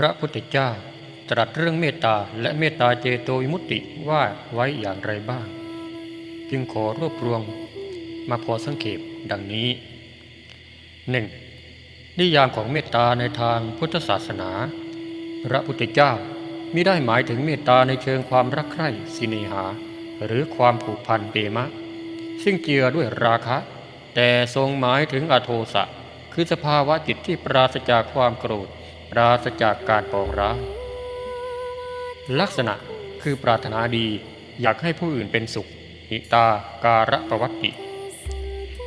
พระพุทธเจ้าตรัสเรื่องเมตตาและเมตตาเจโตวิมุตติว่าไว้อย่างไรบ้าง จึงขอรวบรวมมาพอสังเขปดังนี้ 1. นิยามของเมตตาในทางพุทธศาสนา พระพุทธเจ้ามิได้หมายถึงเมตตาในเชิงความรักใคร่สิเนหา หรือความผูกพันเปมะ ซึ่งเจือด้วยราคะ แต่ทรงหมายถึงอโทสะคือสภาวะจิตที่ปราศจากความโกรธ ปราศจากการปองร้ายลักษณะคือปรารถนาดีอยากให้ผู้อื่นเป็นสุข หิตาการะประวัติ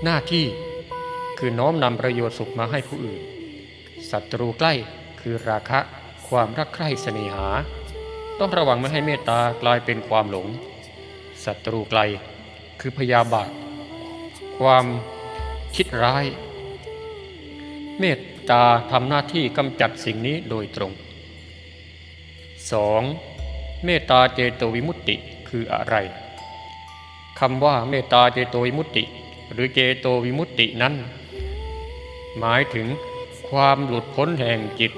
หน้าที่คือน้อมนำประโยชน์สุขมาให้ผู้อื่น ศัตรูใกล้คือราคะ ความรักใคร่เสน่หา ต้องระวังไม่ให้เมตตากลายเป็นความหลง ศัตรูไกลคือพยาบาท ความคิดร้าย เมตตาทำหน้าที่กำจัดสิ่งนี้โดยตรง 2. เมตตาเจโตวิมุตติคืออะไรคำว่าเมตตาเจโตวิมุตติ หรือเจโตวิมุตตินั้น หมายถึงความหลุดพ้นแห่งจิต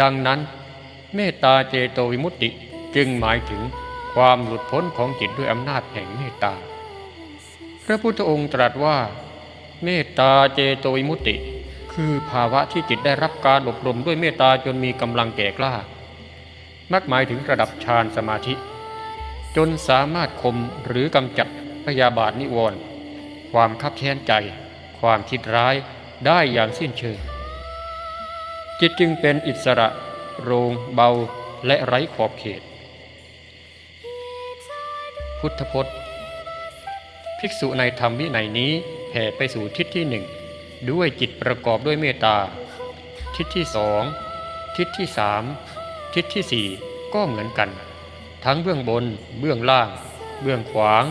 ดังนั้น เมตตาเจโตวิมุตติจึงหมายถึงความหลุดพ้นของจิตด้วยอำนาจแห่งเมตตา พระพุทธองค์ตรัสว่า เมตตาเจโตวิมุตติ คือภาวะที่จิตได้รับการอบรมด้วยเมตตาจนมีกำลังแก่กล้า มักหมายถึงระดับฌานสมาธิ จนสามารถข่มหรือกำจัดพยาบาทนิวรณ์ความคับแค้นใจ ความคิดร้ายได้อย่างสิ้นเชิง จิตจึงเป็นอิสระ โรงเบาและไร้ขอบเขต พุทธพจน์ ภิกษุในธรรมวินัยนี้แผ่ไปสู่ทิศที่หนึ่ง ด้วยจิตประกอบด้วยเมตตา ทิศที่สองทิศที่สามทิศที่สี่ก็เหมือนกัน ทั้งเบื้องบน เบื้องล่าง เบื้องขวาง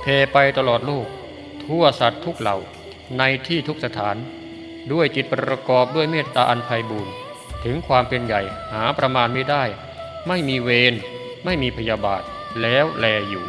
แผ่ไปตลอดโลก ทั่วสัตว์ทุกเหล่าในที่ทุกสถาน ด้วยจิตประกอบด้วยเมตตาอันไพบูรณ์ถึงความเป็นใหญ่หาประมาณไม่ได้ ไม่มีเวรไม่มีพยาบาทแล้วแลอยู่